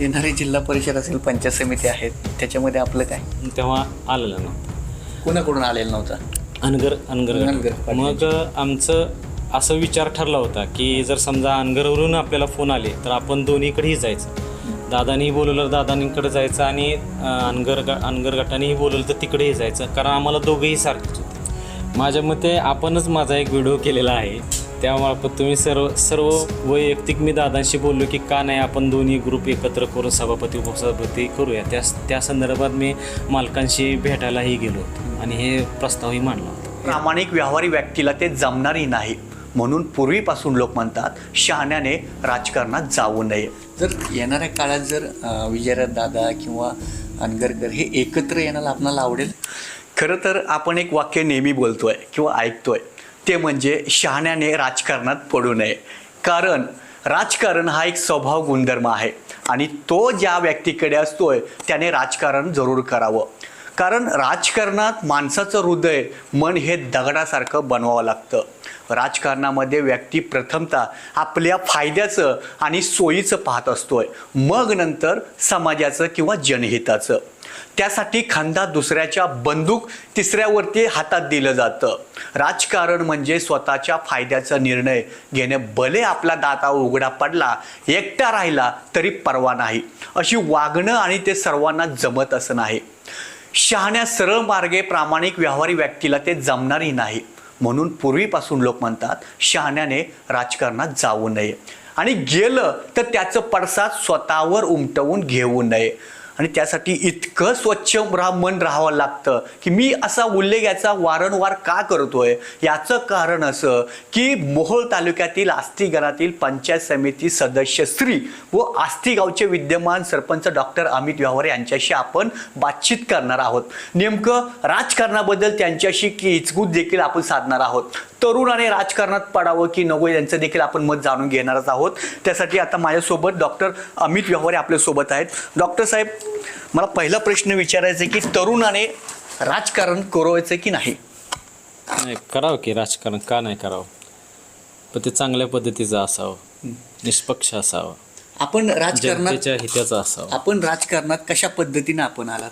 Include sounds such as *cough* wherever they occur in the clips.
येणारी जिल्हा परिषद असेल पंचायत समिती आहेत त्याच्यामध्ये आपलं काय? तेव्हा आलेलं ना कोणाकडून आलेलं नव्हतं? अनगर अनगर अनगर, गट. मग आमचं असं विचार ठरला होता की जर समजा अनगरवरून आपल्याला फोन आले तर आपण दोन्हीकडेही जायचं. दादानीही बोलवलं दादानीकडे जायचं आणि अं, अनगर ग अनगर गटानेही बोलवलं तर तिकडेही जायचं. कारण आम्हाला दोघंही सारखेच होते. माझ्या मते आपणच माझा एक व्हिडिओ केलेला आहे. त्यामार्फत तुम्ही सर्व सर्व वैयक्तिक मी दादांशी बोललो की का नाही आपण दोन्ही ग्रुप एकत्र करून सभापती उपसभापती करूया. त्या त्या संदर्भात मी मालकांशी भेटायलाही गेलो होतो आणि हे प्रस्तावही मांडला होता. प्रामाणिक व्यवहारी व्यक्तीला ते जमणारही नाही. म्हणून पूर्वीपासून लोक म्हणतात शहाण्याने राजकारणात जाऊ नये. जर येणाऱ्या काळात जर विजयराज दादा किंवा अनगरकर हे एकत्र येण्याला आपणाला आवडेल? खरं तर आपण एक वाक्य नेहमी बोलतोय किंवा ऐकतोय. ते म्हणजे शहाण्याने राजकारणात पडू नये. कारण राजकारण हा एक स्वभाव गुणधर्म आहे आणि तो ज्या व्यक्तीकडे असतोय त्याने राजकारण जरूर करावं. कारण राजकारणात माणसाचं हृदय मन हे दगडासारखं बनवावं लागतं. राजकारणामध्ये व्यक्ती प्रथमतः आपल्या फायद्याचं आणि सोयीचं पाहत असतोय. मग नंतर समाजाचं किंवा जनहिताचं. त्यासाठी खांदा दुसऱ्याच्या बंदूक तिसऱ्यावरती हातात दिलं जातं. राजकारण म्हणजे स्वतःच्या फायद्याचा निर्णय घेणे. भले आपला दाता उघडा पडला एकटा राहिला तरी परवा नाही. अशी वागणं आणि ते सर्वांना जमत असं नाही. शहाण्या सरळ मार्गे प्रामाणिक व्यावहारी व्यक्तीला ते जमणारही नाही. म्हणून पूर्वीपासून लोक म्हणतात शहाण्याने राजकारणात जाऊ नये. आणि गेलं तर त्याचं पडसाद स्वतःवर उमटवून घेऊ नये. आणि त्यासाठी इतकं स्वच्छ रा मन राहावं लागतं की मी असा उल्लेख याचा वारंवार का करतोय? याचं कारण असं की मोहोळ तालुक्यातील आस्ती घरातील पंचायत समिती सदस्य श्री व आस्ती गावचे विद्यमान सरपंच डॉक्टर अमित व्यवहार यांच्याशी आपण बातचीत करणार आहोत. नेमकं राजकारणाबद्दल त्यांच्याशी की इचकूत देखील आपण साधणार आहोत. तरुणाने राजकारणात पडावं की नको यांचं देखील आपण मत जाणून घेणारच आहोत. त्यासाठी आता माझ्यासोबत डॉक्टर अमित व्यवहारे आपल्यासोबत आहेत. डॉक्टर साहेब मला पहिला प्रश्न विचारायचा आहे की तरुणाने राजकारण करायचं की नाही? नाही करावं की राजकारण का नाही करावं? पण ते चांगल्या पद्धतीचं असावं निष्पक्ष असावं. आपण राजकारणात जनतेच्या हिताचं असावं. आपण राजकारणात कशा पद्धतीने आपण आलात?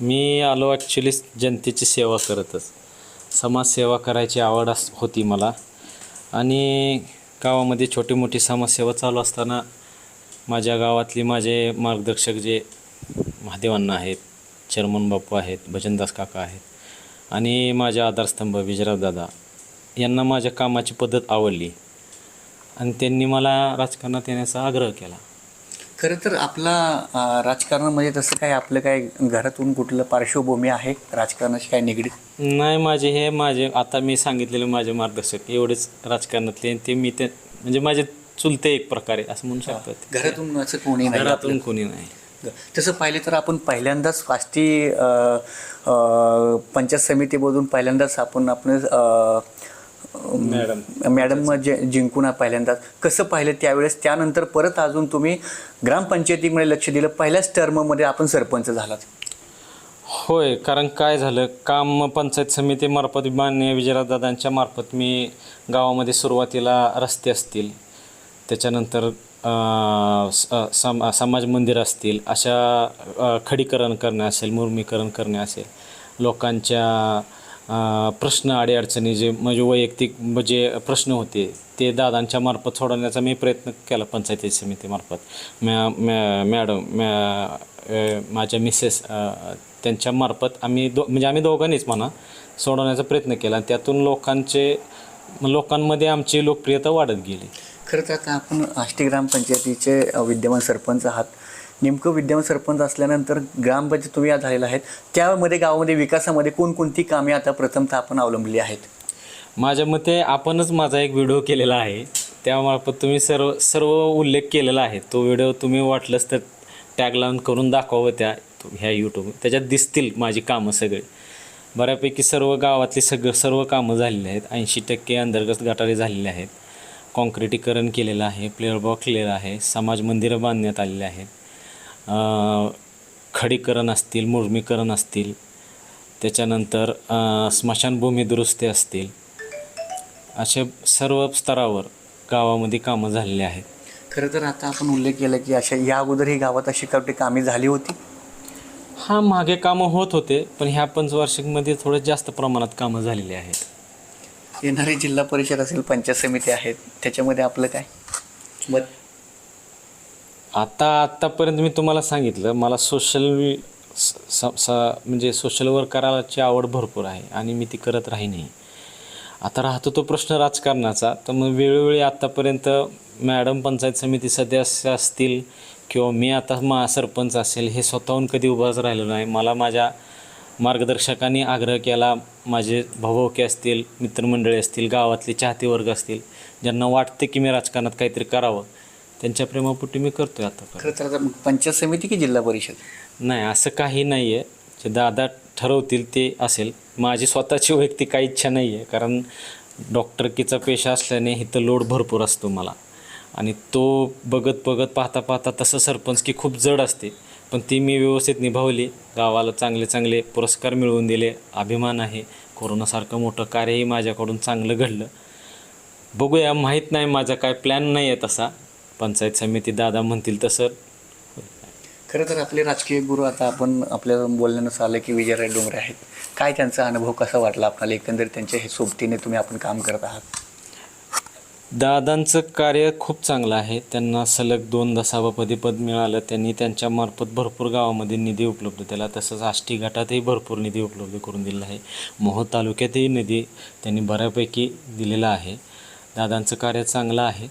मी आलो ॲक्च्युली जनतेची सेवा करतच. समाजसेवा करायची आवड अस होती मला. आणि गावामध्ये छोटी मोठी समाजसेवा चालू असताना माझ्या गावातली माझे मार्गदर्शक जे महादेवांना आहेत चर्मन बापू आहेत भजनदास काका आहेत आणि माझे आधारस्तंभ दादा यांना माझ्या कामाची पद्धत आवडली आणि त्यांनी मला राजकारणात येण्याचा आग्रह केला. खरं तर आपला राजकारणामध्ये तसं काय आपलं काय घरातून कुठलं पार्श्वभूमी आहे? राजकारणाशी काय निगडीत? नाही माझे हे माझे आता मी सांगितलेले माझे मार्गदर्शक एवढेच राजकारणातले आणि ते मी ते म्हणजे माझे चुलते एक प्रकारे असं म्हणू शकतात घरातून असं कोणी नाही. घरातून कोणी नाही. तसं पाहिलं तर आपण पहिल्यांदाच फास्टी पंचायत समितीमधून पहिल्यांदाच आपण आपण मॅडम. मॅडम जे जिंकून पहिल्यांदाच. कसं पाहिलं त्यावेळेस त्यानंतर परत अजून तुम्ही ग्रामपंचायतीमध्ये लक्ष दिलं पहिल्याच टर्ममध्ये आपण सरपंच झालात. होय कारण काय झालं काम पंचायत समितीमार्फत मान्य विजयदादांच्या मार्फत मी गावामध्ये सुरुवातीला रस्ते असतील त्याच्यानंतर स- सम समाज मंदिर असतील अशा खडीकरण करणे असेल मुर्मीकरण करणे असेल लोकांच्या प्रश्न अडीअडचणी जे म्हणजे वैयक्तिक जे प्रश्न होते ते दादांच्या मार्फत सोडवण्याचा मी प्रयत्न केला पंचायती समितीमार्फत मॅ मॅ मॅडम मॅ माझ्या मिसेस त्यांच्या मार्फत आम्ही दो म्हणजे आम्ही दोघांनीच म्हणा सोडवण्याचा प्रयत्न केला. आणि त्यातून लोकांचे लोकांमध्ये आमची लोकप्रियता वाढत गेली. खरं तर आता आपण आष्टी ग्रामपंचायतीचे विद्यमान सरपंच आहात. नेमकं विद्यमान सरपंच असल्यानंतर ग्रामपंचायत तुम्ही आज झालेला आहेत. त्यामध्ये गावामध्ये विकासामध्ये कोणकोणती कामे आता प्रथमतः आपण अवलंबली आहेत? माझ्या मते आपणच माझा एक व्हिडिओ केलेला आहे. त्यामार्फत तुम्ही सर्व सर्व उल्लेख केलेला आहे. तो व्हिडिओ तुम्ही वाटलंच तर टॅग लावून करून दाखवावं त्या ह्या यूट्यूब त्याच्यात दिसतील माझी कामं सगळी. बऱ्यापैकी सर्व गावातली सगळं सर्व कामं झालेली आहेत. ऐंशी टक्के अंतर्गत गटारी झालेले आहेत. कॉन्क्रिटीकरण केलेलं आहे प्लेअर बॉक्स केलेला आहे समाज मंदिरं बांधण्यात आलेली आहेत. खडीकरण असतील मुरमीकरण असतील त्याच्यानंतर स्मशानभूमी दुरुस्ती असतील असे सर्व स्तरावर गावामध्ये कामं झालेली आहेत. खरं तर आता आपण उल्लेख केला की अशा या अगोदर ही गावात अशी काही कामे झाली होती? हा मागे कामं होत होते पण ह्या पंचवार्षिकमध्ये थोडं जास्त प्रमाणात कामं झालेली आहेत. येणारी जिल्हा परिषद असेल पंचायत समिती आहेत त्याच्यामध्ये आपलं काय? मत? आता आत्तापर्यंत मी तुम्हाला सांगितलं मला सोशल स- स- स- म्हणजे सोशल वर्क करायची आवड भरपूर आहे आणि मी ती करत राहीनही आता राहतो तो प्रश्न राजकारणाचा तर मग वेळोवेळी आत्तापर्यंत मॅडम पंचायत समिती सदस्य असतील किंवा मी आता मा सरपंच असेल हे स्वतःहून कधी उभाच राहिलो नाही. मला माझ्या मार्गदर्शकांनी आग्रह केला माझे भाऊभाऊके असतील मित्रमंडळी असतील गावातले चाहते वर्ग असतील ज्यांना वाटते की मी राजकारणात काहीतरी करावं त्यांच्या प्रेमापोटी मी करतोय आता खरं तर आता मग पंचायत समिती की जिल्हा परिषद? नाही असं काही नाही आहे जे दादा ठरवतील ते असेल. माझी स्वतःची वैयक्तिक काही इच्छा नाही आहे कारण डॉक्टरकीचा पेशा असल्याने इथं लोड भरपूर असतो मला. आणि तो बघत बघत पाहता पाहता तसं सरपंच की खूप जड असते. पण ती मी व्यवस्थित निभावली. गावाला चांगले चांगले पुरस्कार मिळवून दिले. अभिमान आहे. कोरोनासारखं मोठं कार्यही माझ्याकडून चांगलं घडलं. बघूया. माहीत नाही माझा काय प्लॅन नाही आहे तसा. पंचायत समिती दादा म्हणतील तसं. खरं तर आपले राजकीय गुरु आता आपण आपल्या बोलण्यानुसार आलं की विजयराय डोंगरे आहेत. काय त्यांचा अनुभव कसा वाटला आपल्याला एकंदरीत त्यांच्या हे सोबतीने तुम्ही आपण काम करत आहात? दादांचं कार्य खूप चांगलं आहे. त्यांना सलग दोनदा सभापती पद मिळालं. त्यांनी त्यांच्या मार्फत भरपूर गावामध्ये निधी उपलब्ध केला. तसंच आष्टी घाटातही भरपूर निधी उपलब्ध करून दिलेला आहे. मोहोळ तालुक्यातही निधी त्यांनी बऱ्यापैकी दिलेला आहे. दादांचं कार्य चांगलं आहे.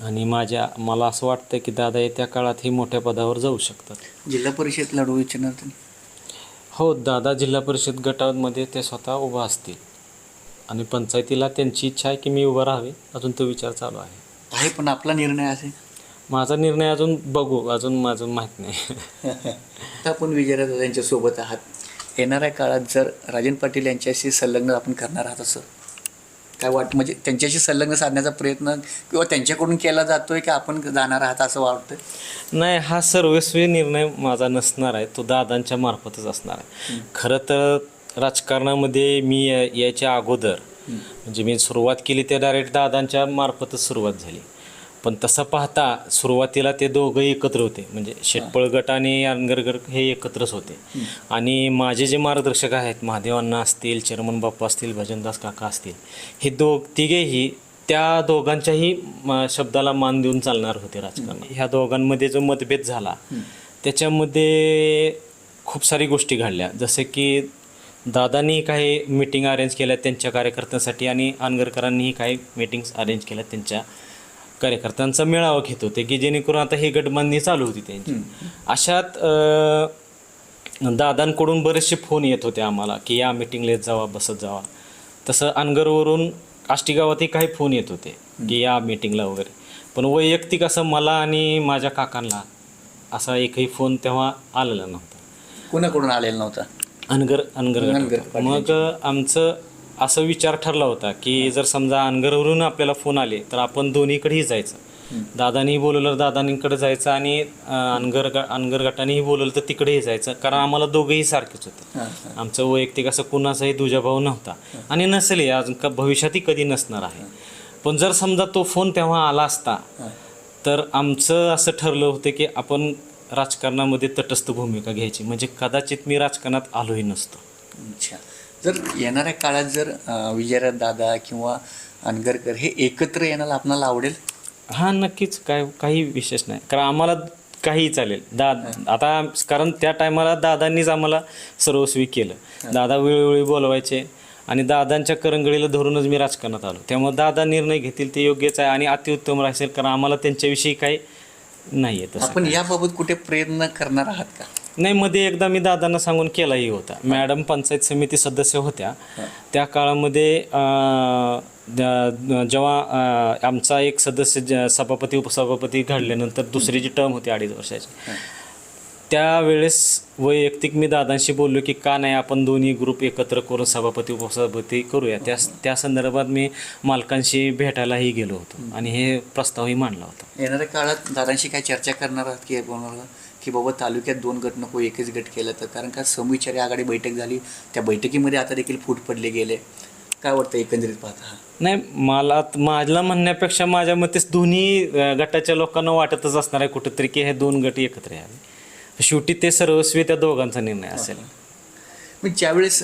आणि माझ्या मला असं वाटतं की दादा येत्या काळातही मोठ्या पदावर जाऊ शकतात. जिल्हा परिषद लढवू इच्छिणार हो दादा जिल्हा परिषद गटामध्ये ते स्वतः उभा असतील. आणि पंचायतीला त्यांची इच्छा आहे की मी उभं राहावे अजून तो विचार चालू आहे. आहे पण आपला निर्णय असेल माझा निर्णय अजून बघू अजून माझं माहीत नाही. *laughs* आता आपण विजयराज यांच्या सोबत आहात. येणाऱ्या काळात जर राजन पाटील यांच्याशी संलग्न आपण करणार आहात असं काय वाट म्हणजे त्यांच्याशी संलग्न साधण्याचा प्रयत्न किंवा त्यांच्याकडून केला जातोय की आपण जाणार आहात असं वाटतं नाही हा सर्वस्वी निर्णय माझा नसणार आहे. तो दादांच्या मार्फतच असणार आहे. खरं तर राजकारणामध्ये मी याच्या अगोदर म्हणजे मी सुरुवात केली ते डायरेक्ट दादांच्या मार्फतच सुरुवात झाली. पण तसं पाहता सुरुवातीला ते दोघंही एकत्र होते. म्हणजे शेटपळ गट आणि अनगर गट हे एकत्रच होते. आणि माझे जे मार्गदर्शक आहेत महादेवांना असतील चेअरमन बाप्पा असतील भजनदास काका असतील हे दोघ तिघेही त्या दोघांच्याही शब्दाला मान देऊन चालणार होते राजकारणात. ह्या दोघांमध्ये जो मतभेद झाला त्याच्यामध्ये खूप सारी गोष्टी घडल्या. जसे की दादांनी काही मीटिंग अरेंज केल्या त्यांच्या कार्यकर्त्यांसाठी आणि अनगरकरांनीही काही मीटिंग्स अरेंज केल्या त्यांच्या कार्यकर्त्यांचा मेळावा घेत होते की जेणेकरून आता ही गटबांधणी चालू होती त्यांची. अशात दादांकडून बरेचसे फोन येत होते आम्हाला की या मिटिंगला येत जावा बसत जावा. तसं अनगरवरून आष्टी गावातही काही फोन येत होते की या मिटिंगला वगैरे. पण वैयक्तिक असं मला आणि माझ्या काकांना असा एकही फोन तेव्हा आलेला नव्हता. कुणाकडून आलेला नव्हता? अनगर अनगर अनगर गटात. मग आमचं असं विचार ठरला होता की जर समजा अनगरवरून आपल्याला फोन आले तर आपण दोन्हीकडेही जायचं. दादानीही बोलवलं दादानीकडे जायचं आणि अं, अनगर ग- अनगर गटानेही बोलवलं तर तिकडेही जायचं. कारण आम्हाला दोघंही सारखेच होते. हां, हां. आमचं वैयक्तिक असं कुणाचाही दुजाभाव नव्हता. आणि नसेलही अजून का भविष्यातही कधी नसणार आहे. पण जर समजा तो फोन तेव्हा आला असता तर आमचं असं ठरलं होतं की आपण राजकारणामध्ये तटस्थ भूमिका घ्यायची. म्हणजे कदाचित मी राजकारणात आलोही नसतो. अच्छा. जर येणाऱ्या काळात जर विजयराज दादा किंवा अनगरकर हे एकत्र येण्याला आपणाला आवडेल? हा नक्कीच. काय काही विशेष नाही. कारण आम्हाला काहीही चालेल. दा आता कारण त्या टायमाला दादांनीच आम्हाला सर्वस्वी केलं. दादा वेळोवेळी बोलवायचे आणि दादांच्या करंगळीला धरूनच मी राजकारणात आलो. त्यामुळे दादा निर्णय घेतील ते योग्यच आहे आणि अतिउत्तम राहील. कारण आम्हाला त्यांच्याविषयी काही नाही आहे तसं आपण याबाबत कुठे प्रयत्न करणार आहात का? नाही मध्ये एकदा मी दादांना सांगून केलाही होता. मॅडम पंचायत समिती सदस्य होत्या. त्या काळामध्ये अं, द- जेव्हा अं, आमचा एक सदस्य ज- सभापती उपसभापती घडल्यानंतर दुसरी जी टर्म होती अडीच वर्षाची. त्यावेळेस वैयक्तिक मी दादांशी बोललो की का नाही आपण दोन्ही ग्रुप एकत्र करून सभापती उपसभापती करूया. त्या त्या संदर्भात मी मालकांशी भेटायलाही गेलो होतो आणि हे प्रस्तावही मांडला होता. येणाऱ्या काळात दादांशी काय चर्चा करणार आहात की की बाबा तालुक्यात दोन गट नको एकच गट केलं तर? कारण का समविचारी आघाडी बैठक झाली. त्या बैठकीमध्ये आता देखील फूट पडले गेले. काय वाटतं एकंदरीत पाहता? नाही मला माझ्या म्हणण्यापेक्षा माझ्या मतेच दोन्ही गटाच्या लोकांना वाटतच असणार आहे कुठंतरी की हे दोन गट एकत्र यावे. शेवटी ते सर्वस्वी त्या दोघांचा निर्णय असेल. मग ज्यावेळेस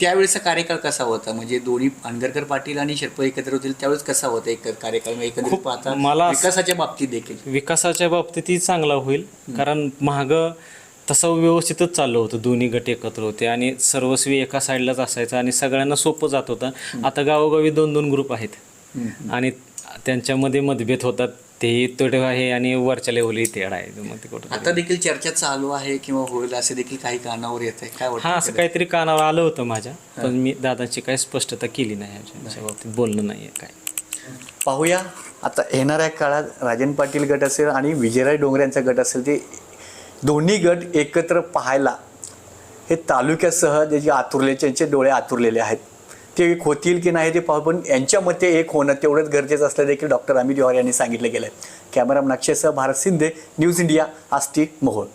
त्यावेळेचा कार्यकाळ कसा होता? म्हणजे दोन्ही आंदरकर पाटील आणि शरपत एकत्र होतील त्यावेळेस कसा होता एक कार्यकाळ? पाहता मला विकासाच्या बाबतीत देखील. विकासाच्या बाबतीतही चांगला होईल. कारण महाग तसं व्यवस्थितच चाललं होतं. दोन्ही गट एकत्र होते आणि सर्वस्वी एका साईडलाच असायचं आणि सगळ्यांना सोपं जात होतं. आता गावोगावी दोन दोन ग्रुप आहेत आणि त्यांच्यामध्ये मतभेद होतात. तेही तोटे आहे आणि वरच्या लेवलही तेढ आहे. मग ते कुठं आता देखील चर्चा चालू आहे किंवा होईल असे देखील काही कानावर येत आहे काय हा वाटतं असं काहीतरी कानावर आलं होतं माझ्या पण मी दादाची काही स्पष्टता केली नाही याच्या बाबतीत बोलणं नाही आहे काय. पाहूया. आता येणाऱ्या काळात राजन पाटील गट असेल आणि विजयराज डोंगरे यांचा गट असेल ते दोन्ही गट एकत्र पाहायला हे तालुक्यासह जे जे आतुरले त्यांचे डोळे आतुरलेले आहेत ते एक होतील की नाही ते पाहू. पण यांच्या मते एक होणं तेवढंच गरजेचं असलं देखील डॉक्टर अमित जोहर यांनी सांगितलं गेलं आहे कॅमेरा नक्षेसह भारत शिंदे न्यूज इंडिया आष्टी मोहोळ.